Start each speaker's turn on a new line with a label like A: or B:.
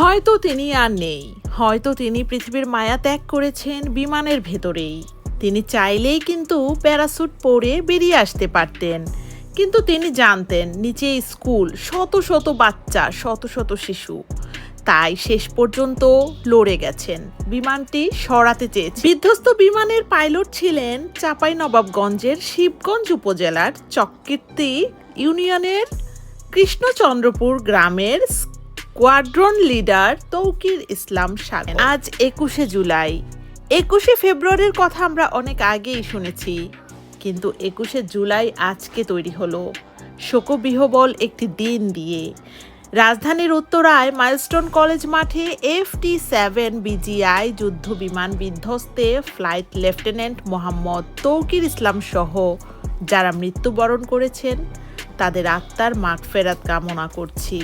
A: হয়তো তিনি আর নেই। হয়তো তিনি পৃথিবীর মায়া ত্যাগ করেছেন বিমানের ভেতরেই। তিনি চাইলেই কিন্তু প্যারাসুট পরে বেরিয়ে আসতে পারতেন। কিন্তু তিনি জানতেন, নিচে স্কুল, শত শত বাচ্চা, শত শত শিশু। তাই শেষ পর্যন্ত লড়ে গেছেন। বিমানটি সরাতে চেয়েছে। বিধ্বস্ত বিমানের পাইলট ছিলেন চাপাই নবাবগঞ্জের শিবগঞ্জ উপজেলার চককীর্তি ইউনিয়নের কৃষ্ণচন্দ্রপুর গ্রামের স্কোয়াড্রন লিডার তৌকির ইসলাম সাগর। আজ একুশে জুলাই। একুশে ফেব্রুয়ারির কথা আমরা অনেক আগেই শুনেছি, কিন্তু একুশে জুলাই আজকে তৈরি হলো। শোকবিহবল একটি দিন দিয়ে। রাজধানীর উত্তরায় মাইলস্টোন কলেজ মাঠে F T seven B G I যুদ্ধ বিমান বিধ্বস্তে ফ্লাইট লেফটেন্যান্ট মোহাম্মদ তৌকির ইসলাম সহ যারা মৃত্যুবরণ করেছেন, তাদের আত্মার মাগফেরাত কামনা করছি।